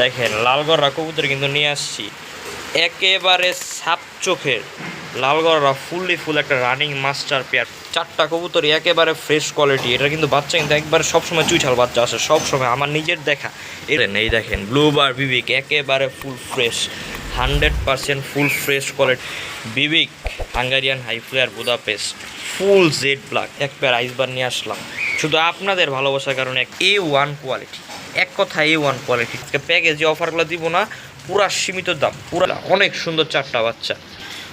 দেখেন লালগড়রা কবুতর কিন্তু নিয়ে আসছি। একেবারে সাপ চোখের লালগড়রা ফুললি ফুল একটা রানিং মাস্টার পেয়ার চারটা কবুতর একেবারে ফ্রেশ কোয়ালিটি এটা কিন্তু বাচ্চা কিন্তু একবারে সবসময় চুইঠাল বাচ্চা আসে সবসময়। আমার নিজের দেখা। এই দেখেন ব্লু বার বিবিক একেবারে full fresh hundred percent full fresh quality বিবিক Hungarian high flyer Budapest full jet black এক পেয়ার আইসবার নিয়ে আসলাম। শুধু আপনাদের ভালোবাসার কারণে এ ওয়ান কোয়ালিটি এক কথা এ ওয়ান কোয়ালিটি প্যাকেজ যে অফারগুলো দিব না, পুরা সীমিত দাম, পুরা অনেক সুন্দর চারটা বাচ্চা।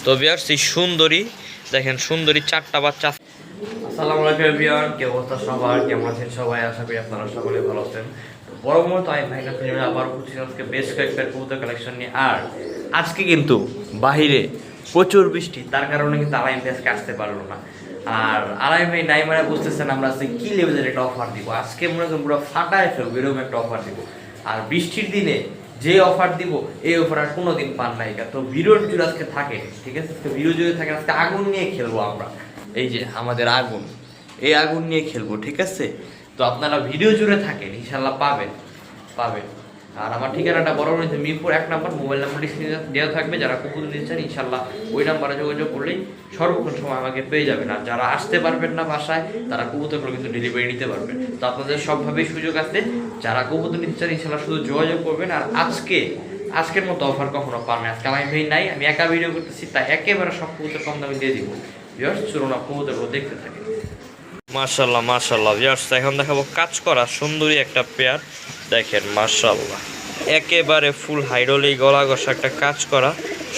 তো বিয়ার সেই সুন্দরী, দেখেন সুন্দরী চারটা বাচ্চা। আসসালামু আলাইকুম বিয়ার কি অবস্থা সবার? কেমন আছেন সবাই? আশা করি আপনারা সকলে ভালো আছেন। তো বড় মতো আমি ভাইনা ফিল্মে আবার উপস্থিত আজকে বেশ কয়েকটা কবুতর কালেকশন নিয়ে। আর আজকে কিন্তু বাহিরে প্রচুর বৃষ্টি, তার কারণে কিন্তু আলাইম ভাই আজকে আসতে পারল না। আর আলাইম ভাই নাই মানে বুঝতেছেন আমরা আজকে কি লেভেলের একটা অফার দিব? আজকে মনে করেন পুরো ফাটায় ফেলব এরকম একটা অফার দিব। আর বৃষ্টির দিনে যে অফার দিব, এই অফার আর কোনোদিন পান নাই তো ভিডিওর জুড়ে আজকে থাকে, ঠিক আছে? তো ভিডিও জুড়ে থাকে আজকে আগুন নিয়ে খেলব আমরা। এই যে আমাদের আগুন, এই আগুন নিয়ে খেলব, ঠিক আছে? তো আপনারা ভিডিও জুড়ে থাকেন ইনশাল্লাহ পাবেন পাবেন। আর আমার ঠিকানাটা বড় রয়েছে মিরপুর এক নম্বর, মোবাইল নাম্বারটি দেওয়া থাকবে, যারা কুকুর নিচ্ছেন ইনশাল্লাহ ওই নাম্বারে যোগাযোগ করলেই সর্বক্ষণ সময় আমাকে পেয়ে যাবেন। আর যারা আসতে পারবেন না বাসায়, তারা কবুতরগুলো কিন্তু ডেলিভারি নিতে পারবেন। তো আপনাদের সবভাবেই সুযোগ আছে, যারা কবুতর নিতে চান ইনশাল্লাহ শুধু যোগাযোগ করবেন। আর আজকে, আজকের মতো অফার কখনো পাবেন। আজকে আমি ভাই নাই, আমি একা ভিডিও করতেছি, তাই একেবারে সব কবুতর কম দামে দিয়ে দিব। চলুন আপনার কবুতরগুলো দেখতে থাকেন। মাশাল্লাহ মাশাল্লাহ ভিউয়ার্স এখন দেখাবো কাজ করা সুন্দরী একটা পেয়ার দেখেন মাশাল্লাহ একেবারে ফুল হাইডলি গলা ঘষা একটা কাজ করা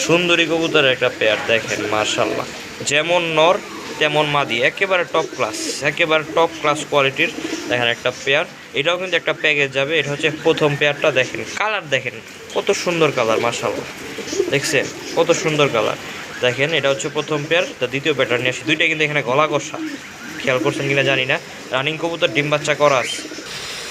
সুন্দরী কবুতরের একটা পেয়ার দেখেন মাশাল্লাহ যেমন নর, তেমন মাদি। একেবারে টপ ক্লাস একেবারে টপ ক্লাস কোয়ালিটির দেখেন একটা পেয়ার এটাও কিন্তু একটা প্যাকেজ যাবে। এটা হচ্ছে প্রথম পেয়ারটা দেখেন। কালার দেখেন, কত সুন্দর কালার মাশাল্লাহ দেখছেন, কত সুন্দর কালার দেখেন, এটা হচ্ছে প্রথম পেয়ার তা দ্বিতীয় পেয়ারটা নিয়ে আসি। দুইটা কিন্তু এখানে গলা কষা খেয়াল করছেন কিনা জানি না। রানিং কবুতর, ডিম বাচ্চা করা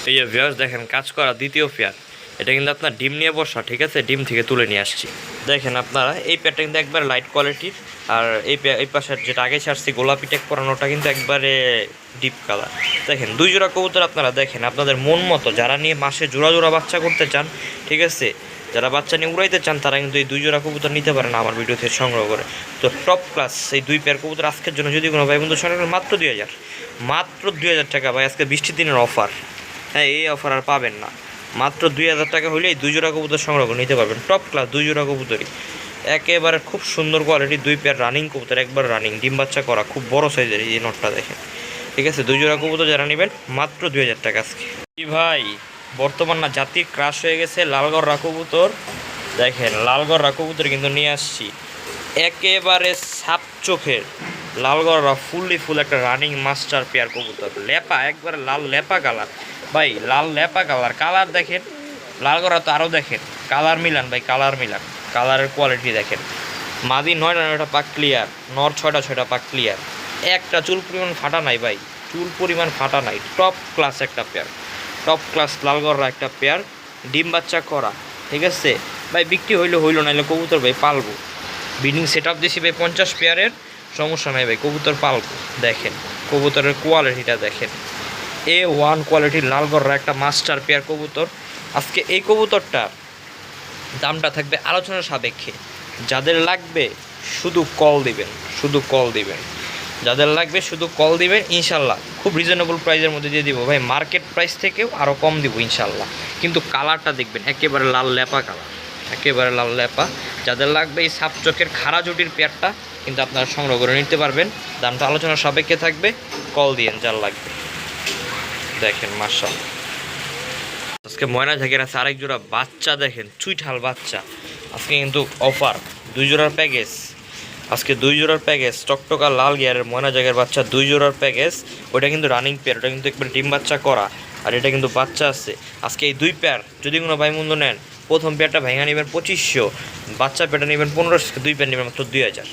এই যে ভিউয়ার্স দেখেন, কাজ করা দ্বিতীয় পেয়ার এটা কিন্তু আপনার ডিম নিয়ে বসা, ঠিক আছে? ডিম থেকে তুলে নিয়ে আসছি। দেখেন আপনারা, এই পেয়ারটা কিন্তু একবার লাইট কোয়ালিটির আর এই এই পাশের যেটা আগে ছাড়ছি, গোলাপি টেক করানোটা কিন্তু একবারে ডিপ কালার দেখেন, দুই জোড়া কবুতর আপনারা দেখেন, আপনাদের মন মতো, যারা নিয়ে মাসে জোড়া জোড়া বাচ্চা করতে চান, ঠিক আছে? যারা বাচ্চা নিয়ে উড়াইতে চান, তারা কিন্তু এই দুই জোড়া কবুতর নিতে পারেন আমার ভিডিও থেকে সংগ্রহ করে। তো টপ ক্লাস এই দুই পেয়ার কবুতর আজকের জন্য যদি কোনো ভাই বন্ধু সংগ্রহ মাত্র দুই হাজার। মাত্র দুই হাজার টাকা ভাই, আজকে বৃষ্টির দিনের অফার হ্যাঁ এই অফার আর পাবেন না। মাত্র দুই হাজার টাকা হলেই দুই জোড়া কবুতর সংগ্রহ করে নিতে পারবেন। টপ ক্লাস দুই জোড়া কবুতরই। একেবারে খুব সুন্দর কোয়ালিটি দুই পেয়ার রানিং কবুতর, একবার রানিং ডিম বাচ্চা করা, খুব বড় সাইজের এই নটটা দেখেন। ঠিক আছে, দুই জোড়া কবুতর যারা নেবেন, মাত্র দুই হাজার টাকা আজকে। ভাই। বর্তমান না জাতির ক্রাশ হয়ে গেছে লালগড় কবুতর দেখেন, লালগড় কবুতর কিন্তু নিয়ে আসছি। একেবারে সাপ চোখের লালগড়রা ফুললি ফুল একটা রানিং মাস্টার পেয়ার কবুতর। লেপা, একবারে লাল লেপা কালার ভাই, লাল লেপা কালার কালার দেখেন লালগড়া তো আরও দেখেন। কালার মিলান, ভাই কালার মিলান। কালারের কোয়ালিটি দেখেন। মাদি নয়টা নয়টা পাক ক্লিয়ার নর ছয়টা ছয়টা পাক ক্লিয়ার একটা চুল পরিমাণ ফাটা নাই, ভাই। চুল পরিমাণ ফাটা নাই। টপ ক্লাস একটা পেয়ার টপ ক্লাস লালগড়রা একটা পেয়ার ডিম বাচ্চা করা, ঠিক আছে? ভাই, বিক্রি হইলে, হইল, নাইলে কবুতর ভাই পালবো। বিডিং সেট আপ দিয়েছি ভাই পঞ্চাশ পেয়ারের সমস্যা নাই ভাই, কবুতর পালবো, দেখেন। কবুতরের কোয়ালিটিটা দেখেন। এ ওয়ান কোয়ালিটির লালগড়রা একটা মাস্টার পেয়ার কবুতর। আজকে এই কবুতরটার দামটা থাকবে আলোচনার সাপেক্ষে। যাদের লাগবে, শুধু কল দিবেন, শুধু কল দিবেন। যাদের লাগবে শুধু কল দিবেন ইনশাল্লাহ। খুব রিজনেবল প্রাইসের মধ্যে দিয়ে দিব। ভাই মার্কেট প্রাইস থেকেও আরও কম দিব, ইনশাল্লাহ। কিন্তু কালারটা দেখবেন, একেবারে লাল লেপা কালার একেবারে লাল লেপা। যাদের লাগবে এই সাপ চোখের খাড়া জুটির পেয়ারটা, কিন্তু আপনারা সংগ্রহ করে নিতে পারবেন। দামটা আলোচনার সাপেক্ষে থাকবে কল দিয়েন যার লাগবে। দেখেন মার্শাল আজকে ময়না ঝাঁকের আছে আরেক জোড়া বাচ্চা, দেখেন, চুইঠাল বাচ্চা। আজকে কিন্তু অফার দুই জোড়ার প্যাকেজ আজকে দুই জোড়ার প্যাকেজ টকটকা লাল গিয়ারের ময়না জায়গার বাচ্চা, দুই জোড়ার প্যাকেজ ওটা কিন্তু রানিং পেয়ার ওটা কিন্তু একবার ডিম বাচ্চা করা। আর এটা কিন্তু বাচ্চা আছে। আজকে এই দুই পেয়ার যদি কোনো ভাই মন্দ নেন, প্রথম পেয়ারটা ভেঙে নেবেন পঁচিশশো, বাচ্চা পেয়ারটা নেবেন পনেরোশো দুই পেয়ার নেবেন মাত্র দুই হাজার।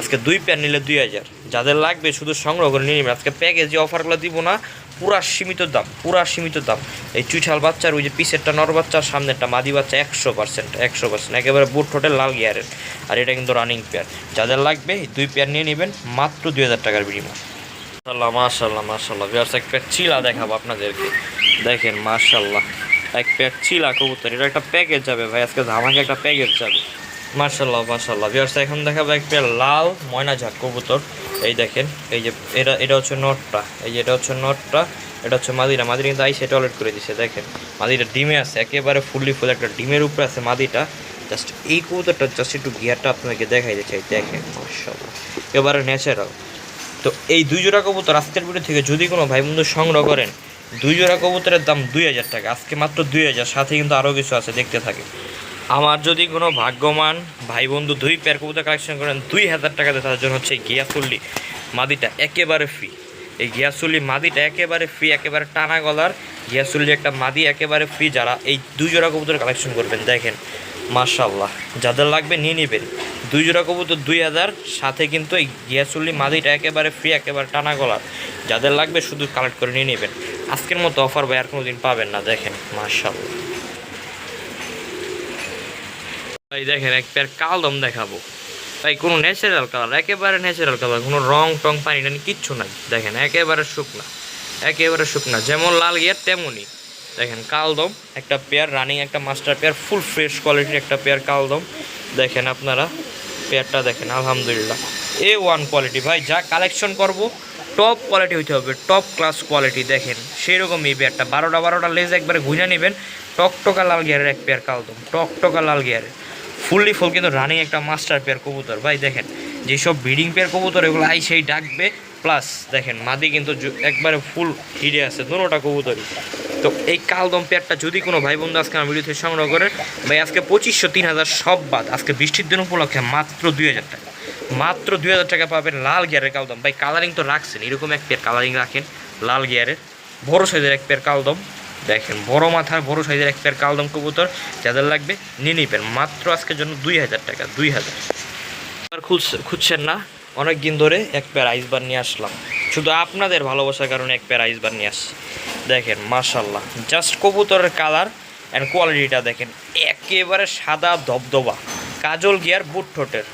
আজকে দুই পেয়ার নিলে দুই হাজার। যাদের লাগবে শুধু সংগ্রহ করে নিয়ে নেবেন। আজকে প্যাকেজ যে অফারগুলো দিব না পুরা সীমিত দাম, পুরা সীমিত দাম। এই চুইঠাল বাচ্চার, ওই যে পিসেরটা নর বাচ্চার, সামনেরটা মাদি বাচ্চা একশো পার্সেন্ট একশো পার্সেন্ট একেবারে বুট ঠোঁটের লাল গিয়ারের। আর এটা কিন্তু রানিং পেয়ার যাদের লাগবে দুই পেয়ার নিয়ে নেবেন মাত্র দুই হাজার টাকার বিনিময়। মাশাল্লাহ মাশাল্লাহ মাশাল্লাহ বিয়ার্স এক পেয়ার চিলা দেখাবো আপনাদেরকে। দেখেন মাশাল্লাহ এক পেয়ার চিলা কবুতর। এটা একটা প্যাকেজ যাবে ভাই, আজকে ধামাকে একটা প্যাকেজ যাবে। মার্শাল্লাহ মার্শাল্লাহ বিয়ার্স এখন দেখাবো এক পেয়ার লাল ময়না ঝাট কবুতর। এই দেখেন, এই যে এটা এটা হচ্ছে নটটা, এই যে এটা হচ্ছে নটটা, এটা হচ্ছে মাদিরা মাদিরা কিন্তু আইসে টয়লেট করে দিছে, দেখেন। মাদিটা ডিমে আছে, একেবারে ফুললি ফুল একটা ডিমের উপরে আছে মাদিটা। জাস্ট এই কবুতরটা জাস্ট একটু গিয়ারটা আপনাকে দেখাইতে চাই, দেখেন একেবারে ন্যাচারাল তো এই দুই জোড়া কবুতর আজকের ভিডিও থেকে যদি কোনো ভাই বন্ধু সংগ্রহ করেন, দুই জোড়া কবুতরের দাম দুই হাজার টাকা, আজকে মাত্র দুই হাজার, সাথে কিন্তু আরও কিছু আছে, দেখতে থাকে আমার যদি কোনো ভাগ্যমান ভাই বন্ধু দুই পেয়ার কবুতর কালেকশন করেন, দুই হাজার টাকা দিয়ে তার জন্য হচ্ছে গিয়াসুল্লি মাদিটা একেবারে ফ্রি এই গিয়াসুল্লি মাদিটা একেবারে ফ্রি একেবারে টানা গলার গিয়াসুল্লি একটা মাদি একেবারে ফ্রি যারা এই দুই জোড়া কবুতর কালেকশন করবেন, দেখেন মার্শাল্লাহ যাদের লাগবে নিয়ে নেবেন। দুই জোড়া কবুতর দুই হাজার, সাথে কিন্তু এই গিয়াসুল্লি মাদিটা একেবারে ফ্রি একেবারে টানা গলার। যাদের লাগবে শুধু কালেক্ট করে নিয়ে নেবেন। আজকের মতো অফার ভাই আর কোনো দিন পাবেন না, দেখেন মার্শাল্লাহ ভাই দেখেন এক পেয়ার কালদম দেখাবো। ভাই কোনো ন্যাচারাল কালার একেবারে ন্যাচারাল কালার কোনো রং টং পানি টানি কিচ্ছু নাই। দেখেন একেবারে শুকনা একেবারে শুকনা, যেমন লাল গিয়ার তেমনই। দেখেন কালদম, একটা পেয়ার রানিং একটা মাস্টার পেয়ার ফুল ফ্রেশ কোয়ালিটির একটা পেয়ার কালদম। দেখেন আপনারা, পেয়ারটা দেখেন, আলহামদুলিল্লাহ। এ ওয়ান কোয়ালিটি ভাই, যা কালেকশন করব টপ কোয়ালিটি হইতে হবে টপ ক্লাস কোয়ালিটি দেখেন। সেই রকম এই পেয়ারটা, বারোটা বারোটা লেজ একবারে ঘুরে নেবেন, টকটকা লাল গিয়ারের এক পেয়ার কালদম, টকটকা লাল গিয়ারের। ফুললি ফুল, কিন্তু রানিং একটা মাস্টার পেয়ার কবুতর। ভাই, দেখেন, যেসব ব্রিডিং পেয়ার কবুতর, এগুলো আই সেই ডাকবে প্লাস দেখেন, মাদি কিন্তু একবারে ফুল হিরে আছে, দুটোটা কবুতরই। তো এই কালদম পেয়ারটা যদি কোনো ভাই বন্ধু আজকে আমার ভিডিও থেকে সংগ্রহ করে, ভাই, আজকে পঁচিশশো তিন হাজার সব বাদ। আজকে বৃষ্টির দিন উপলক্ষে মাত্র দুই হাজার টাকা। মাত্র দুই হাজার টাকা পাবেন লাল গিয়ারের কালদম। ভাই কালারিং তো রাখছেন, এরকম এক পেয়ার কালারিং রাখেন, লাল গিয়ারের বড় সাইজের এক পেয়ার কালদম। দেখেন, বড় মাথার, বড় সাইজের এক পেয়ার কালদম কবুতর, যাদের লাগবে নিয়ে নিবেন। মাত্র আজকের জন্য দুই হাজার টাকা, দুই হাজার। খুঁজছেন না? অনেক দিন ধরে এক পেয়ার আইসবার নিয়ে আসলাম। শুধু আপনাদের ভালোবাসার কারণে এক পেয়ার আইসবার নিয়ে আসছি। দেখেন মার্শাল্লাহ জাস্ট কবুতরের কালার অ্যান্ড কোয়ালিটিটা দেখেন, একেবারে সাদা ধবধবা। কাজল গিয়ার বুট ঠোঁটের।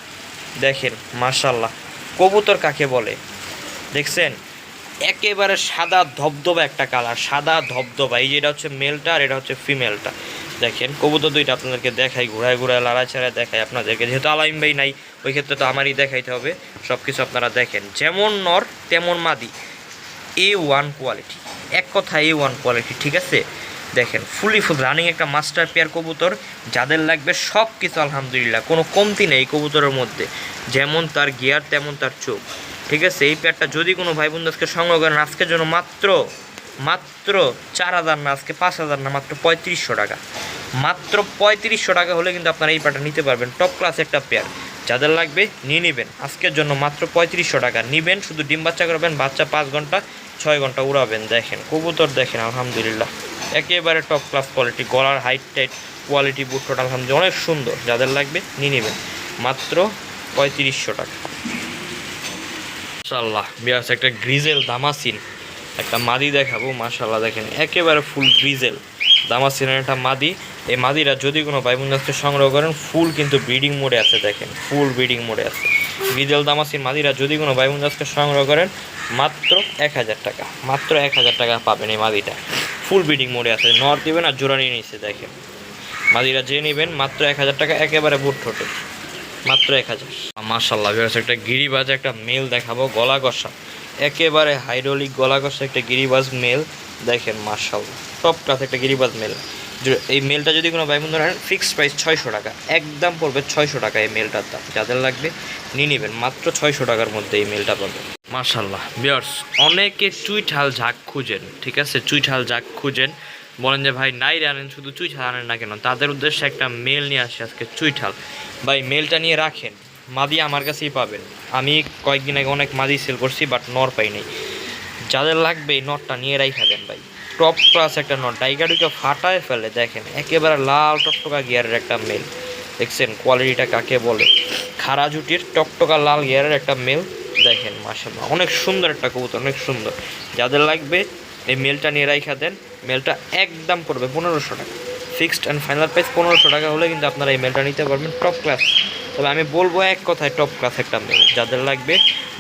দেখেন মার্শাল্লাহ কবুতর কাকে বলে? দেখছেন? একেবারে সাদা ধবধবা একটা কালার, সাদা ধবধবা। এই যেটা হচ্ছে মেলটা আর এটা হচ্ছে ফিমেলটা দেখেন, কবুতর দুইটা আপনাদেরকে দেখাই, ঘোরায় ঘোরায় লড়াছাড়া দেখাই আপনাদেরকে। যেহেতু আলাইম ভাই নাই, ওই ক্ষেত্রে তো আমারই দেখাইতে হবে। সব কিছু আপনারা দেখেন। যেমন নর, তেমন মাদি। এ ওয়ান কোয়ালিটি এক কথা এ ওয়ান কোয়ালিটি ঠিক আছে? দেখেন ফুলি ফুল রানিং একটা মাস্টার পেয়ার কবুতর। যাদের লাগবে সব কিছু আলহামদুলিল্লাহ। কোনো কমতি নেই কবুতরের মধ্যে। যেমন তার গিয়ার তেমন তার চোখ। ঠিক আছে, এই পেয়ারটা যদি কোনো ভাই বন্ধু আজকে সংগ্রহ করেন আজকের জন্য মাত্র মাত্র চার হাজার না, আজকে পাঁচ হাজার না, মাত্র পঁয়ত্রিশশো টাকা। মাত্র পঁয়ত্রিশশো টাকা হলে কিন্তু আপনারা এই পেয়ারটা নিতে পারবেন টপ ক্লাস একটা পেয়ার যাদের লাগবে, নিয়ে নেবেন। আজকের জন্য মাত্র পঁয়ত্রিশশো টাকা। নেবেন, শুধু ডিম বাচ্চা করবেন, বাচ্চা পাঁচ ঘণ্টা, ছয় ঘণ্টা উড়াবেন। দেখেন, কবুতর দেখেন, আলহামদুলিল্লাহ। একেবারে টপ ক্লাস কোয়ালিটি গলার হাইট টাইট কোয়ালিটি বুটটা আলহামদুলিল্লাহ, অনেক সুন্দর। যাদের লাগবে, নিয়ে নেবেন। মাত্র পঁয়ত্রিশশো টাকা। মাশাল্লাহ বিয়াস একটা গ্রিজেল দামাসিন। একটা মাদি দেখাবো মাশাল্লাহ দেখেন, একেবারে ফুল গ্রিজেল। দামাসিনের একটা মাদি। এই মাদিরা যদি কোনো ভাই কাছে সংগ্রহ করেন, ফুল কিন্তু ব্রিডিং মোডে আছে দেখেন, ফুল ব্রিডিং মোডে আছে। গ্রিজেল দামাসিন মাদিরা যদি কোনো ভাই কাছে সংগ্রহ করেন, মাত্র এক হাজার টাকা, মাত্র এক হাজার টাকা পাবেন এই মাদিটা। ফুল ব্রিডিং মোডে আছে, নর দিবেন আর জোড়া নিয়ে নিচ্ছে দেখেন। মাদিরা যে নেবেন, মাত্র এক হাজার টাকা, একেবারে বুট ঠোঁটে। মাত্র এক হাজার। মার্শাল্লাহ একটা গিরিবাজ, একটা মেল দেখাবো গলা কষা একেবারে হাইড্রোলিক গলা কষা একটা গিরিবাজ মেল দেখেন মার্শাল্লাহ টপ ক্লাস একটা গিরিবাজ মেল এই মেলটা যদি কোনো ভাই বন্ধু ফিক্সড প্রাইস ছয়শো টাকা। একদম পড়বে ছয়শো টাকা এই মেলটার দাম। যাদের লাগবে, নিয়ে নেবেন। মাত্র ছয়শো টাকার মধ্যে এই মেলটা পাবেন। মার্শাল্লাহ বিয়ার্স অনেকে চুইঠাল ঝাঁক খুঁজেন, ঠিক আছে? চুইঠাল ঝাঁক খুঁজেন। বলেন যে, ভাই, নাই আনেন শুধু চুইঠাল আনেন না কেন? তাদের উদ্দেশ্যে একটা মেল নিয়ে আসে আজকে চুইঠাল। ভাই মেলটা নিয়ে রাখেন। মাদি আমার কাছেই পাবেন। আমি কয়েকদিন আগে অনেক মাদি সেল করছি বাট নর পাই নাই। যাদের লাগবে এই নটটা নিয়ে রাইখা দেন ভাই। টপ ক্লাস একটা নট ডাইগাডুকে ফাটায় ফেলে, দেখেন, একেবারে লাল টকটকা গিয়ারের একটা মেল দেখছেন কোয়ালিটিটা কাকে বলে? খাড়া জুটির টকটকা লাল গিয়ারের একটা মেল দেখেন মাসাল্লাহ অনেক সুন্দর একটা কবুতর, অনেক সুন্দর। যাদের লাগবে, এই মেলটা নিয়ে রাইখা দেন। মেলটা একদম পড়বে পনেরোশো টাকা। ফিক্সড অ্যান্ড ফাইনাল প্রাইস পনেরোশো টাকা হলে কিন্তু আপনারা এই মেলটা নিতে পারবেন টপ ক্লাস তবে আমি বলব এক কথায় টপ ক্লাস একটা মেয়ে যাদের লাগবে,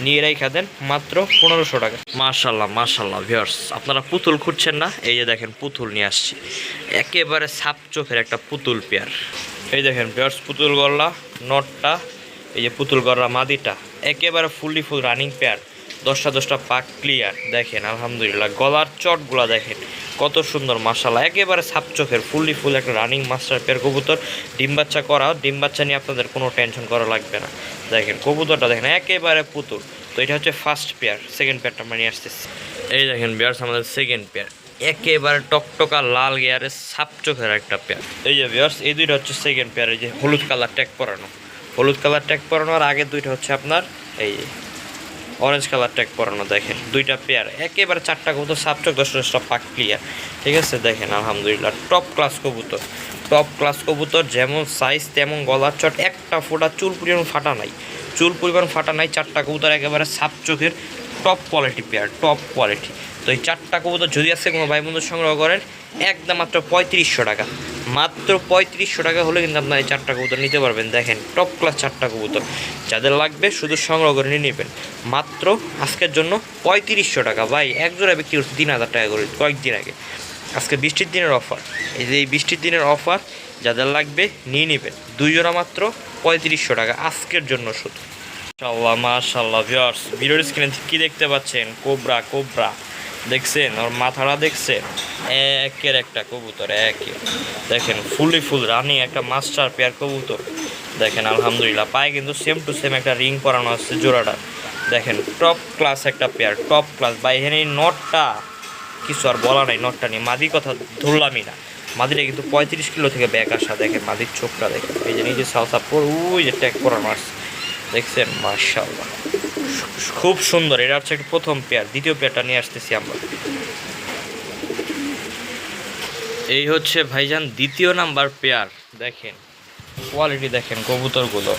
নিয়ে রেখা দেন মাত্র পনেরোশো টাকা। মার্শাল্লাহ মার্শাল্লাহ ভিওর্স আপনারা পুতুল খুঁজছেন না? এই যে দেখেন, পুতুল নিয়ে আসছি। একেবারে সাপ চোখের একটা পুতুল পেয়ার। এই দেখেন ভিওর্স পুতুল গল্লা, নটটা, এই যে পুতুল গড়া মাদিটা, একেবারে ফুললি ফুল রানিং পেয়ার দশটা দশটা পাক ক্লিয়ার দেখেন, আলহামদুলিল্লাহ, গলার চটগুলা দেখেন। কত সুন্দর মাসাল্লাহ একেবারে সাপ চোখের ফুললি ফুল, একটা রানিং মাস্টার পেয়ার কবুতর। ডিম বাচ্চা করা ডিম বাচ্চা নিয়ে আপনাদের কোনো টেনশন করা লাগবে না। দেখেন, কবুতরটা দেখেন, একেবারে পুতুল। তো এটা হচ্ছে ফার্স্ট পেয়ার সেকেন্ড পেয়ারটা নিয়ে আসতেছি। এই দেখেন বিয়ার্স আমাদের সেকেন্ড পেয়ার একেবারে টকটকা লাল গিয়ারের সাপ চোখের একটা পেয়ার এই যে বিয়ার্স এই দুইটা হচ্ছে সেকেন্ড পেয়ার এই যে হলুদ কালার ট্যাগ পরানো। হলুদ কালার ট্যাগ পরানো আর আগের দুইটা হচ্ছে আপনার, এই অরেঞ্জ কালার ট্যাগ পরানো দেখেন, দুইটা পেয়ার একেবারে চারটা কবুতর সাপচক দশ দশটা পাক ক্লিয়ার ঠিক আছে, দেখেন, আলহামদুলিল্লাহ টপ ক্লাস কবুতর। টপ ক্লাস কবুতর যেমন সাইজ তেমন গলার চট, একটা ফোটা চুল পরিমাণ ফাটা নাই। চুল পরিমাণ ফাটা নাই, চারটা কবুতর একেবারে সাপচোখের top quality pair top quality তো এই চারটা কবুতর যদি আজকে কোনো ভাই বন্ধু সংগ্রহ করেন, একদম মাত্র পঁয়ত্রিশশো টাকা। মাত্র পঁয়ত্রিশশো টাকা হলে কিন্তু আপনার এই চারটা কবুতর নিতে পারবেন। দেখেন টপ ক্লাস চারটা কবুতর। যাদের লাগবে শুধু সংগ্রহ করে নিয়ে নেবেন। মাত্র আজকের জন্য পঁয়ত্রিশশো টাকা। ভাই, এক জোড়া বিক্রি করছে তিন হাজার টাকা করে কয়েকদিন আগে। আজকে বৃষ্টির দিনের অফার এই যে এই বৃষ্টির দিনের অফার যাদের লাগবে নিয়ে নেবেন। দুই জোড়া মাত্র পঁয়ত্রিশশো টাকা। আজকের জন্য শুধু। মাশাল্লাহ মাশাল্লাহ ভিউয়ার্স ভিডিওর স্ক্রিনে কি দেখতে পাচ্ছেন? Cobra cobra. দেখছেন? ওর মাথাটা দেখছেন? একের একটা কবুতর, একে। দেখেন, ফুলি ফুল রানি, একটা মাস্টার পেয়ার কবুতর। দেখেন, আলহামদুলিল্লাহ, পায়ে কিন্তু সেম টু সেম একটা রিং পরানো আছে জোড়াটা। দেখেন টপ ক্লাস একটা পেয়ার টপ ক্লাস বা এখানে নটটা, কিছু আর বলা নাই, নটটা নিয়ে। মাদির কথা ধরলামই না। মাদিটা কিন্তু পঁয়ত্রিশ কিলো থেকে ব্যাগ আসা, দেখেন, মাদির চোখটা দেখেন। এই যে নিজে সাউসা পর, ওই যে ট্যাগ পরানো আছে দেখছেন মার্শাল্লাহ খুব সুন্দর, এটা হচ্ছে প্রথম পেয়ার, দ্বিতীয় পেয়ারটা নিয়ে আসতেছি আমরা। এই হচ্ছে ভাইজান দ্বিতীয় নাম্বার পেয়ার, দেখেন কোয়ালিটি দেখেন কবুতরগুলো।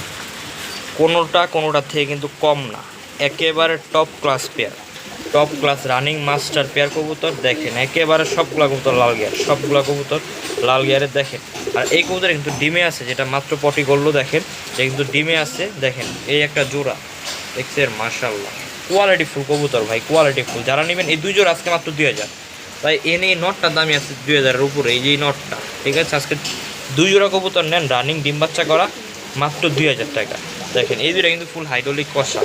কোনোটা কোনোটা থেকে কিন্তু কম না, একেবারে top class pair. Top class running master pair কবুতর দেখেন, একেবারে সবগুলা কবুতর লাল গিয়ার, সবগুলা কবুতর লাল গিয়ারের দেখেন। আর এই কবুতর কিন্তু ডিমে আছে, যেটা মাত্র পটি করল দেখেন, যে কিন্তু ডিমে আছে, দেখেন, এই একটা জোড়া, দেখছেন মার্শাল্লাহ কোয়ালিটি ফুল কবুতর ভাই কোয়ালিটি ফুল যারা নেবেন, এই দুই জোড়া আজকে মাত্র দুই হাজার। তাই এনে এই নটটার দামই আছে দুই হাজারের উপরে, এই যে নটটা, ঠিক আছে? আজকে দুই জোড়া কবুতর নেন, রানিং ডিম বাচ্চা করা, মাত্র দুই হাজার টাকা। দেখেন, এই দুটা কিন্তু ফুল হাইড্রোলিক কষা।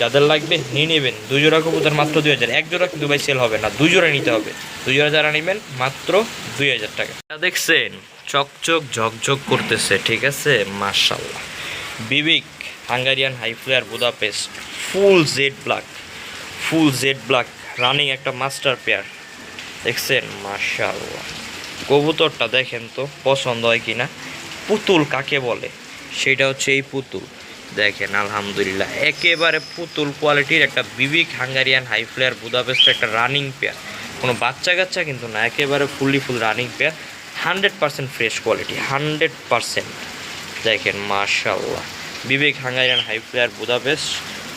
যাদের লাগবে নিয়ে নেবেন। দুই জোড়া কবুতর মাত্র দুই হাজার। এক জোড়া কিন্তু ভাই সেল হবে না, দুই জোড়া নিতে হবে। দুই জোড়া যারা নেবেন, মাত্র দুই হাজার টাকা। দেখছেন, চকচক ঝকঝক করতেছে, ঠিক আছে? মার্শাল্লাহ বিবিক, Hungarian high flyer Budapest full jet black full jet black running একটা মাস্টার পেয়ার দেখছেন? মার্শাল্লাহ কবুতরটা দেখেন তো, পছন্দ হয় কিনা? পুতুল কাকে বলে? সেটা হচ্ছে এই পুতুল। দেখেন, আলহামদুলিল্লাহ। একেবারে পুতুল কোয়ালিটির একটা বিবিক হাঙ্গারিয়ান হাই ফ্লেয়ার বুদাপেস্ট একটা রানিং পেয়ার কোনো বাচ্চা কাচ্চা কিন্তু না, একেবারে fully full running pair hundred percent fresh quality hundred percent দেখেন মার্শাল্লাহ বিবেক হাঙ্গারিয়ান হাই প্লেয়ার বুদাপেস্ট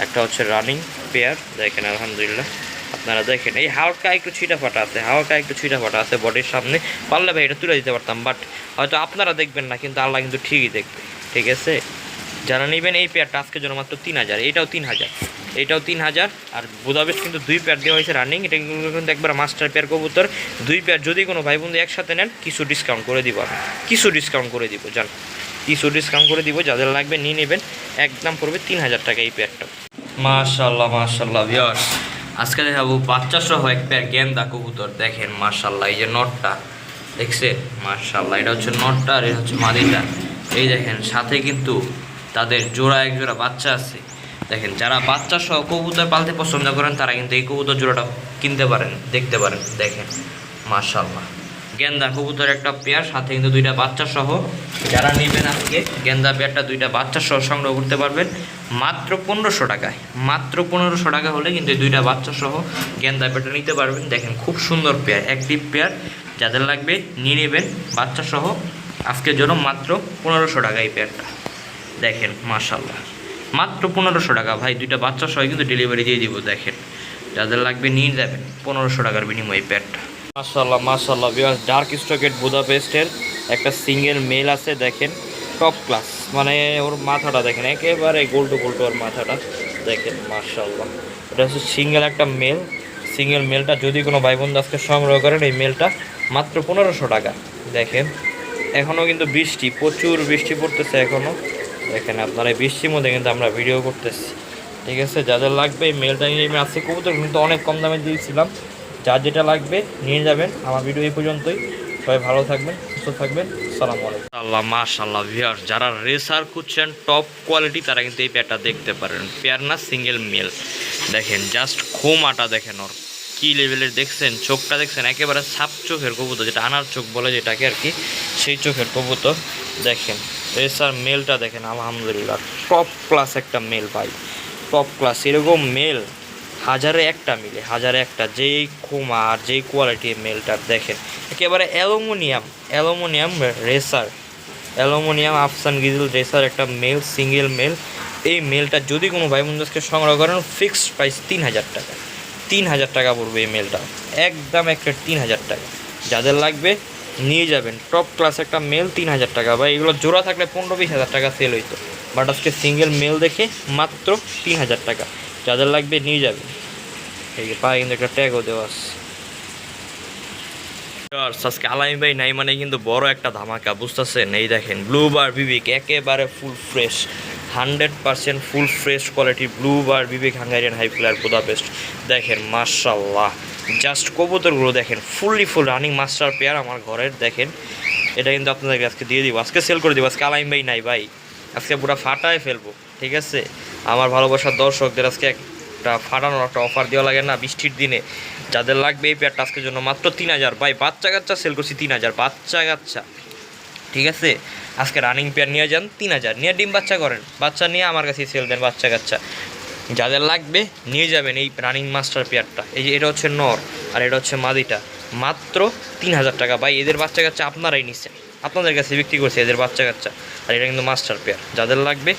একটা হচ্ছে রানিং পেয়ার দেখেন, আলহামদুলিল্লাহ। আপনারা দেখেন, এই হালকা একটু ছিটা ফাটা আছে, হালকা একটু ছিটা ফাটা আছে বডির সামনে। পারলে ভাই, এটা তুলে দিতে পারতাম বাট হয়তো আপনারা দেখবেন না, কিন্তু আল্লাহ কিন্তু ঠিকই দেখবে, ঠিক আছে? যারা নেবেন এই পেয়ারটা আজকের জন্য মাত্র তিন হাজার। এটাও তিন হাজার। এটাও তিন হাজার। আর বুদাপেস্ট কিন্তু দুই পেয়ার দেওয়া হয়েছে রানিং এটা কিন্তু একবার মাস্টার পেয়ার কবুতর। দুই পেয়ার যদি কোনো ভাই বন্ধু একসাথে নেন, কিছু ডিসকাউন্ট করে দিব আমি। কিছু ডিসকাউন্ট করে দিব, জান। কিছু ডিসকাউন্ট করে দিব, যাদের লাগবে নিয়ে নেবেন। একদম পড়বে তিন হাজার টাকা এই পেয়ারটা মাশাল্লাহ মাশাল্লাহ ভিওর্স আজকে দেখাবো বাচ্চা সহ এক পেয়ার গেন্দা কবুতর। দেখেন মাশাল্লাহ এই যে নটটা। দেখছেন মাশাল্লাহ এটা হচ্ছে নটটা আর এটা হচ্ছে মাদিটা এই দেখেন, সাথে কিন্তু তাদের জোড়া এক জোড়া বাচ্চা আছে। দেখেন, যারা বাচ্চা সহ কবুতর পালতে পছন্দ করেন, তারা কিন্তু এই কবুতর জোড়াটা কিনতে পারেন, দেখতে পারেন, দেখেন মাশাল্লাহ গেন্দা কবুতর একটা পেয়ার, সাথে কিন্তু দুইটা বাচ্চা সহ। যারা নেবেন আজকে, গেন্দা পেয়ারটা দুইটা বাচ্চা সহ সংগ্রহ করতে পারবেন, মাত্র পনেরোশো টাকায়। মাত্র পনেরোশো টাকা হলে কিন্তু দুইটা বাচ্চা সহ গেন্দা পেয়ারটা নিতে পারবেন। দেখেন, খুব সুন্দর পেয়ার অ্যাক্টিভ পেয়ার। যাদের লাগবে, নিয়ে নেবেন, বাচ্চা সহ। আজকের জন্য মাত্র পনেরোশো টাকা এই পেয়ারটা। দেখেন মাশাল্লাহ মাত্র পনেরোশো টাকা। ভাই, দুইটা বাচ্চা সহ কিন্তু ডেলিভারি দিয়ে দিব, দেখেন। যাদের লাগবে নিয়ে যাবেন, পনেরোশো টাকার বিনিময়ে প্যাডটা মাশাল্লাহ মাশাল্লাহ বিকজ ডার্ক স্টকেট বুদাপেস্টের একটা সিঙ্গেল মেল আছে, দেখেন। টপ ক্লাস মানে ওর মাথাটা দেখেন, একেবারে গোল্ডু গোল্ডু ওর মাথাটা। দেখেন মার্শাল্লাহ এটা হচ্ছে সিঙ্গেল একটা মেল সিঙ্গেল মেলটা যদি কোনো ভাই বন্ধু আজকে সংগ্রহ করেন, এই মেলটা মাত্র পনেরোশো টাকা। দেখেন এখনও কিন্তু বৃষ্টি, প্রচুর বৃষ্টি পড়তেছে এখনও দেখেন আপনার এই বৃষ্টির মধ্যে কিন্তু আমরা ভিডিও করতেছি। ঠিক আছে? যাদের লাগবে মেলটা নিয়ে আমি আজকে কবুতর কিন্তু অনেক কম দামে দিয়েছিলাম। যার যেটা লাগবে নিয়ে যাবেন। আমার ভিডিও এই পর্যন্তই। সবাই ভালো থাকবেন, সুস্থ থাকবেন। সালাম আলাইকুম। আল্লাহ মাশাল্লাহ ভিয়ার যারা রেসার খুঁজছেন টপ কোয়ালিটি তারা কিন্তু এই পেয়ারটা দেখতে পারেন। পেয়ার না সিঙ্গেল মেল দেখেন জাস্ট খোমাটা দেখেন ওর কী লেভেলের দেখছেন? চোখটা দেখছেন? একেবারে সাপ চোখের কবুতর, যেটা আনার চোখ বলে যেটাকে আর কি, সেই চোখের কবুতর। দেখেন রেসার মেলটা দেখেন, আলহামদুলিল্লাহ। টপ ক্লাস একটা মেল ভাই। টপ ক্লাস এরকম মেল হাজারে একটা মিলে, হাজারে একটা। যেই খোমা আর যেই কোয়ালিটির মেলটার দেখেন, একেবারে অ্যালুমিনিয়াম অ্যালুমিনিয়াম রেসার অ্যালুমিনিয়াম আফসান গিজল রেসার একটা মেল সিঙ্গেল মেল এই মেলটা যদি কোনো ভাই বন্ধুকে সংগ্রহ করেন ফিক্সড প্রাইস তিন হাজার টাকা। তিন হাজার টাকা পড়বে এই মেলটা একদম একটা তিন হাজার টাকা। যাদের লাগবে নিয়ে যাবেন। টপ ক্লাস একটা মেল তিন হাজার টাকা। বা এগুলো জোড়া থাকলে পনেরো বিশ হাজার টাকা সেল হইতো। বাট আজকে সিঙ্গেল মেল দেখে মাত্র তিন হাজার টাকা যাদের লাগবে নিয়ে যাবেন। এই যে পায়ে কিন্তু একটা ট্যাগও দেওয়া আছে। আজকে আলামি ভাই নাই মানে কিন্তু বড় একটা ধামাকা, বুঝতেছেন? এই দেখেন ব্লু বার বিবেক একেবারে full fresh hundred percent full fresh quality blue bar বিবেক হাঙ্গারিয়ান হাই ফ্লার বুদাপেস্ট দেখেন মার্শাল্লাহ জাস্ট কবুতরগুলো দেখেন, fully full running master pair আমার ঘরের, দেখেন। এটা কিন্তু আপনাদেরকে আজকে দিয়ে দিব, আজকে সেল করে দিব, আজকে আলাইম ভাই নাই ভাই। আজকে পুরো ফাটায় ফেলব, ঠিক আছে? আমার ভালোবাসার দর্শকদের আজকে একটা ফাটানোর একটা অফার দেওয়া লাগে না বৃষ্টির দিনে। যাদের লাগবে এই পেয়ারটা আজকের জন্য মাত্র তিন হাজার। ভাই, বাচ্চা কাচ্চা সেল করছি তিন হাজার, বাচ্চা কাচ্চা। ঠিক আছে? আজকে রানিং পেয়ার নিয়ে যান তিন হাজার, নিয়ে ডিম বাচ্চা করেন। বাচ্চা নিয়ে আমার কাছে সেল দেন বাচ্চা কাচ্চা। যাদের লাগবে নিয়ে যাবেন এই রানিং মাস্টার পেয়ারটা এই যে এটা হচ্ছে নর আর এটা হচ্ছে মাদিটা। মাত্র তিন হাজার টাকা। ভাই, এদের বাচ্চা কাচ্চা আপনারাই নিচ্ছেন। আপনাদের কাছে বিক্রি করছে এদের বাচ্চা কাচ্চা। আর এটা কিন্তু মাস্টার পেয়ার যাদের লাগবে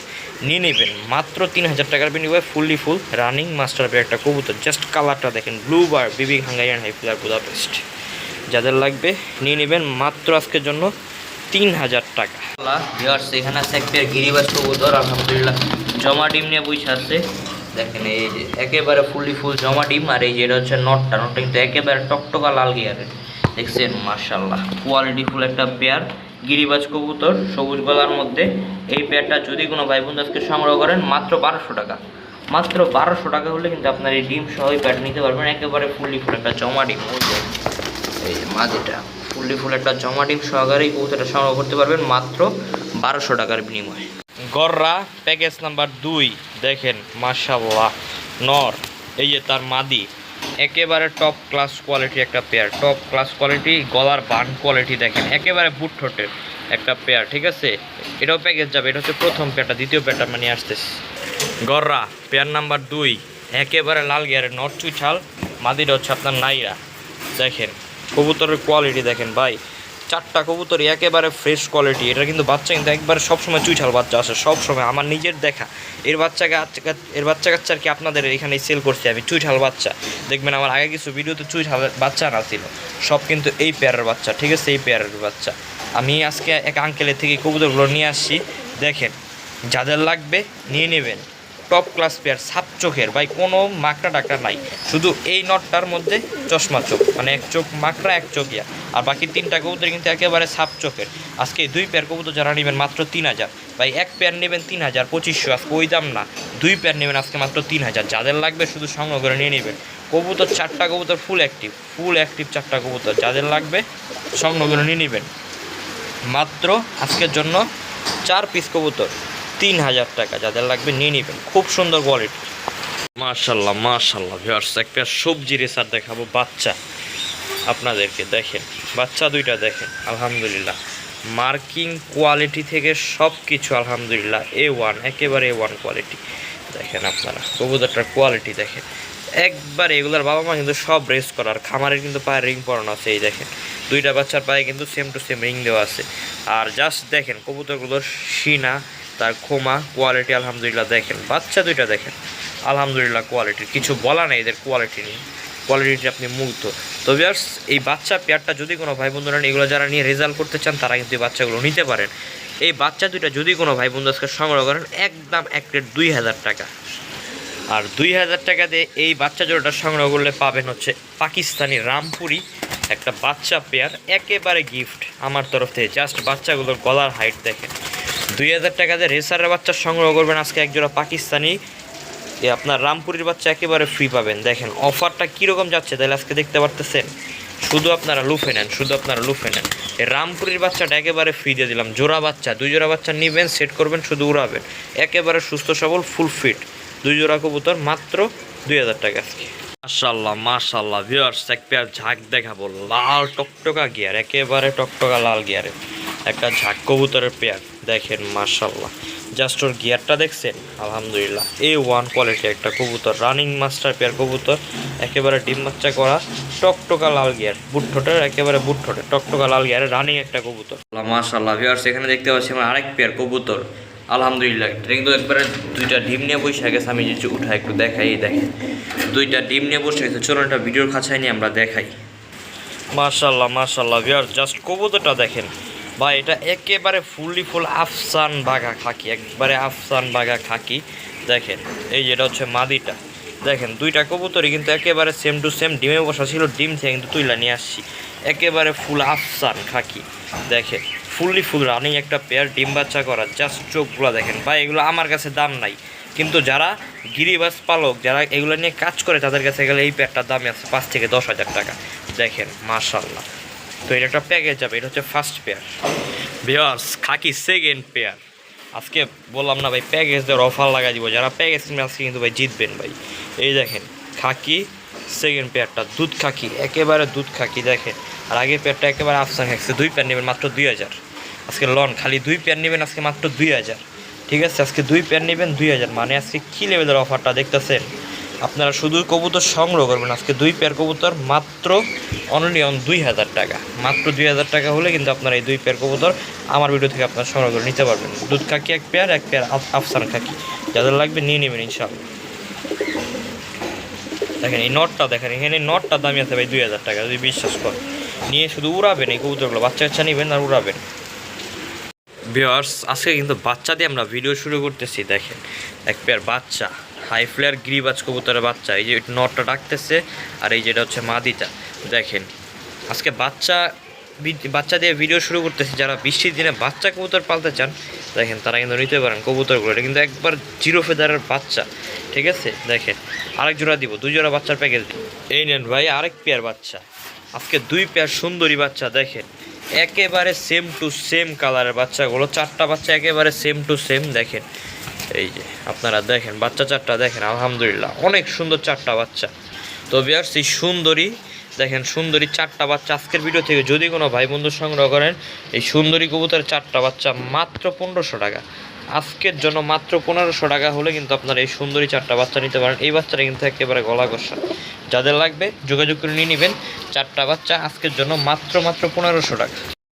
নিয়ে নেবেন। মাত্র তিন হাজার টাকার বিনিময়ে fully full running master pair একটা কবুতর জাস্ট কালারটা দেখেন। ব্লু বার বিবি হাঙ্গাইয়ান হাইফিলার বুদাপেস্ট যাদের লাগবে নিয়ে নেবেন মাত্র আজকের জন্য তিন হাজার টাকা এখানে আছে একটা গিরিবাস কবুতর। আলহামদুলিল্লাহ। জমা ডিম নিয়ে বসে আছে। দেখেন, এই যে একেবারে ফুললি ফুল জমা ডিম, আর এই যে এটা হচ্ছে নটটা নটটা কিন্তু একেবারে টকটকা লাল গিয়ারের দেখছেন মার্শাল্লাহ কোয়ালিটি ফুল একটা পেয়ার, গিরিবাজ কবুতর, সবুজ গলার মধ্যে। এই পেয়ারটা যদি কোনো ভাই বন্ধু আজকে সংগ্রহ করেন, মাত্র বারোশো টাকা। মাত্র বারোশো টাকা হলে কিন্তু আপনার এই ডিম সহ এই প্যাড নিতে পারবেন, একেবারে ফুললি ফুল একটা জমা ডিম। এই যে মাঝিটা ফুললি ফুল একটা জমা ডিম সহকারে এই কবুতরটা সংগ্রহ করতে পারবেন, মাত্র বারোশো টাকার বিনিময়ে। গররা, প্যাকেজ নাম্বার দুই, দেখেন মাশাল্লাহ নর, এই যে তার মাদি, একেবারে টপ ক্লাস কোয়ালিটি একটা পেয়ার টপ ক্লাস কোয়ালিটি গলার বান কোয়ালিটি দেখেন, একেবারে বুট ঠোঁটের একটা পেয়ার ঠিক আছে? এটাও প্যাকেজ যাবে, এটা হচ্ছে প্রথম পেয়ারটা দ্বিতীয় পেয়ারটা নিয়ে আসতেছি। গররা পেয়ার নাম্বার দুই, একেবারে লাল গিয়ারের নরচুই ছাল মাদিটা হচ্ছে আপনার নাইরা, দেখেন, কবুতরের কোয়ালিটি দেখেন, ভাই চারটা কবুতর একেবারে ফ্রেশ কোয়ালিটি এটা কিন্তু বাচ্চা কিন্তু একবারে সবসময় চুইঠাল বাচ্চা আসে, সবসময়। আমার নিজের দেখা। এর বাচ্চা এর বাচ্চা কাচ্চা আর কি আপনাদের এখানে সেল করছি আমি চুইঠাল বাচ্চা। দেখবেন আমার আগে কিছু ভিডিওতে চুইঠাল বাচ্চা না ছিল। সব কিন্তু এই পেয়ারের বাচ্চা, ঠিক আছে? এই পেয়ারের বাচ্চা। আমি আজকে এক আঙ্কেলের থেকে কবুতরগুলো নিয়ে আসছি। দেখেন, যাদের লাগবে নিয়ে নেবেন। টপ ক্লাস পেয়ার সাপ চোখের, ভাই, কোনো মাকড়া ডাকড়া নাই। শুধু এই নটটার মধ্যে চশমা চোখ মানে এক চোখ মাকড়া, এক চোখ ইয়া। আর বাকি তিনটা কবুতর কিন্তু একেবারে সাপ চোখের। আজকে দুই পেয়ার কবুতর যারা নেবেন মাত্র তিন হাজার। ভাই, এক পেয়ার নেবেন তিন হাজার, পঁচিশশো, আজকে ওই দাম না। দুই পেয়ার নেবেন আজকে মাত্র তিন হাজার। যাদের লাগবে শুধু সংগ্রহ করে নিয়ে নেবেন। কবুতর চারটা কবুতর ফুল অ্যাক্টিভ ফুল অ্যাক্টিভ চারটা কবুতর। যাদের লাগবে সংগ্রহ করে নিয়ে নেবেন। মাত্র আজকের জন্য চার পিস কবুতর। তিন হাজার টাকা, যাদের লাগবে নিয়ে নেবেন। খুব সুন্দর কোয়ালিটি মার্শাল্লাহ মার্শাল্লাহ ভিউয়ার্স একটা সবজি রেসার দেখাবো, বাচ্চা। আপনাদেরকে দেখেন, বাচ্চা দুইটা দেখেন, আলহামদুলিল্লাহ। মার্কিং কোয়ালিটি থেকে সব কিছু আলহামদুলিল্লাহ এ ওয়ান একেবারে এ ওয়ান কোয়ালিটি দেখেন আপনারা, কবুতরটার কোয়ালিটি দেখেন। একবার এগুলার বাবা মা কিন্তু সব রেস করার খামারের কিন্তু পায়ে রিং পরানো আছে, এই দেখেন। দুইটা বাচ্চার পায়ে কিন্তু সেম টু সেম রিং দেওয়া আছে। আর জাস্ট দেখেন, কবুতরগুলোর সিনা তার খোমা কোয়ালিটি আলহামদুলিল্লাহ দেখেন। বাচ্চা দুইটা দেখেন। আলহামদুলিল্লাহ কোয়ালিটির কিছু বলা নেই এদের কোয়ালিটি নিয়ে। কোয়ালিটি আপনি মুগ্ধ তো ভিউয়ার্স এই বাচ্চা পেয়ারটা যদি কোনো ভাই বন্ধুরা এগুলো যারা নিয়ে রেজাল্ট করতে চান, তারা কিন্তু এই বাচ্চাগুলো নিতে পারেন। এই বাচ্চা দুইটা যদি কোনো ভাই বন্ধু আজকে সংগ্রহ করেন, একদম এক প্লেট দুই হাজার টাকা। আর দুই হাজার টাকা দিয়ে এই বাচ্চা জোড়াটা সংগ্রহ করলে পাবেন হচ্ছে পাকিস্তানি রামপুরি একটা বাচ্চা পেয়ার একেবারে গিফট আমার তরফ থেকে জাস্ট বাচ্চাগুলোর গলার হাইট দেখেন। দুই হাজার টাকা দিয়ে রেসারের বাচ্চা সংগ্রহ করবেন আজকে একজোড়া পাকিস্তানি। এ আপনার রামপুরির বাচ্চা একেবারে ফ্রি পাবেন। দেখেন অফারটা কীরকম যাচ্ছে তাহলে আজকে দেখতে পারতেছেন? শুধু আপনারা লুফে নেন, শুধু আপনারা লুফে নেন। রামপুরির বাচ্চাটা একেবারে ফ্রি দিয়ে দিলাম। জোড়া বাচ্চা, দুই জোড়া বাচ্চা নেবেন সেট করবেন, শুধু উড়াবেন। একেবারে সুস্থ, সবল ফুল ফিট দুই জোড়া কবুতর, মাত্র দুই হাজার টাকা আজকে। মাশাল্লাহ মাশাল্লাহ ভিউয়ার্স এক পেয়ার ঝাঁক দেখাবো। লাল টকটকা গিয়ার একেবারে টকটকা লাল গিয়ারে একটা ঝাঁক কবুতরের পেয়ার দেখেন মাশাল্লাহ জাস্ট ওর গিয়ারটা দেখছেন? আলহামদুলিল্লাহ। এ ওয়ান কোয়ালিটি একটা কবুতর রানিং মাস্টার পেয়ার কবুতর একেবারে ডিম বাচ্চা করা টকটকা লাল গিয়ার বুটঠোটের একেবারে বুটঠোটে টকটকা লাল গিয়ারে রানিং একটা কবুতর। মাশাল্লাহ ভিউয়ার্স এখানে দেখতে পাচ্ছি আমার আরেক পেয়ার কবুতর। আলহামদুলিল্লাহ এটা কিন্তু একবারে দুইটা ডিম নিয়ে বসে গেছে আমি যে উঠা একটু দেখাই দেখেন। দুইটা ডিম নিয়ে বসে গেছে চলো একটা ভিডিওর খাঁচায় নিয়ে আমরা দেখাই। মাশাল্লাহ মাশাল্লাহ ভিউয়ার জাস্ট কবুতরটা দেখেন। ভাই, এটা একেবারে ফুললি ফুল আফসান বাঘা খাকি, একবারে আফসান বাঘা খাকি। দেখেন, এই যেটা হচ্ছে মাদিটা। দেখেন, দুইটা কবুতরই কিন্তু একেবারে সেম টু সেম ডিমে বসা ছিল, ডিম থেকে কিন্তু তুইলা নিয়ে আসছি। একেবারে ফুল আফসান খাকি। দেখেন ফুললি ফুল রানিং একটা পেয়ার ডিম বাচ্চা করা জাস্ট চোখগুলো দেখেন। ভাই, এগুলো আমার কাছে দাম নাই। কিন্তু যারা গিরিবাস পালক, যারা এগুলো নিয়ে কাজ করে, তাদের কাছে গেলে এই পেয়ারটার দামই আছে পাঁচ থেকে দশ হাজার টাকা। দেখেন মাশাল্লাহ তো এটা একটা প্যাকেজ যাবে এটা হচ্ছে ফার্স্ট পেয়ার ভিওয়ার্স খাকি সেকেন্ড পেয়ার আজকে বললাম না ভাই প্যাকেজ দেওয়ার অফার লাগাই দিব। যারা প্যাকেজ কিনবে, আজকে কিন্তু ভাই জিতবেন ভাই। এই দেখেন, খাকি সেকেন্ড পেয়ারটা দুধ খাকি, একেবারে দুধ খাকি, দেখেন। আর আগের পেয়ারটা একেবারে আফসান খাচ্ছে, দুই পেয়ার নেবেন মাত্র দুই হাজার। আজকে লন, খালি দুই পেয়ার নেবেন আজকে মাত্র দুই হাজার। ঠিক আছে, আজকে দুই পেয়ার নেবেন দুই হাজার। মানে আজকে কী লেভেলের অফারটা দেখতেছেন? আপনারা শুধু কবুতর সংগ্রহ করবেন। আজকে দুই পেয়ার কবুতর, মাত্র অনলি অন দুই হাজার টাকা। মাত্র দুই হাজার টাকা হলে কিন্তু আপনারা এই দুই পেয়ার কবুতর আমার ভিডিও থেকে আপনারা সংগ্রহ করে নিতে পারবেন। দুধ খাকি এক পেয়ার এক পেয়ার আফ- আফসান খাকি। যাদের লাগবে নিয়ে নেবেন ইনশাল্লাহ দেখেন, এই নটটা দেখেন, এখানে নটটা দামি আছে ভাই দুই হাজার টাকা, যদি বিশ্বাস করেন। নিয়ে শুধু উড়াবেন এই কবুতরগুলো, বাচ্চা কাচ্চা নেবেন আর উড়াবেন। ভিওয়ার্স আজকে কিন্তু বাচ্চা দিয়ে আমরা ভিডিও শুরু করতেছি, দেখেন। এক পেয়ার বাচ্চা। হাই ফ্লেয়ার গিরিবাজ কবুতরের বাচ্চা। এই যে নটটা ডাকতেছে, আর এই যেটা হচ্ছে মাদিটা। দেখেন, আজকে বাচ্চা বাচ্চা দিয়ে ভিডিও শুরু করতেছি, যারা বৃষ্টির দিনে বাচ্চা কবুতর পালতে চান, দেখেন তারা কিন্তু নিতে পারেন কবুতরগুলো। এটা কিন্তু একবার জিরো ফেদারের বাচ্চা, ঠিক আছে? দেখেন, আরেক জোড়া দিব, দুই জোড়া বাচ্চার প্যাকেজ এই নেন ভাই, আরেক পেয়ার বাচ্চা। আজকে দুই পেয়ার সুন্দরী বাচ্চা, দেখেন। একেবারে সেম টু সেম কালারের বাচ্চাগুলো, চারটা বাচ্চা একেবারে সেম টু সেম দেখেন। এই যে, আপনারা দেখেন, বাচ্চা চারটা দেখেন, আলহামদুলিল্লাহ, অনেক সুন্দর চারটা বাচ্চা। তো বিয়ার্স এই সুন্দরী, দেখেন, সুন্দরী চারটা বাচ্চা। আজকের ভিডিও থেকে যদি কোনো ভাই বন্ধু সংগ্রহ করেন, এই সুন্দরী কবুতরের চারটা বাচ্চা মাত্র পনেরোশো টাকা। আজকের জন্য মাত্র পনেরোশো টাকা হলে কিন্তু আপনারা এই সুন্দরী চারটা বাচ্চা নিতে পারেন। এই বাচ্চাটা কিন্তু একেবারে গলা কষা যাদের লাগবে, যোগাযোগ করে নিয়ে নেবেন। চারটা বাচ্চা আজকের জন্য মাত্র মাত্র পনেরোশো টাকা।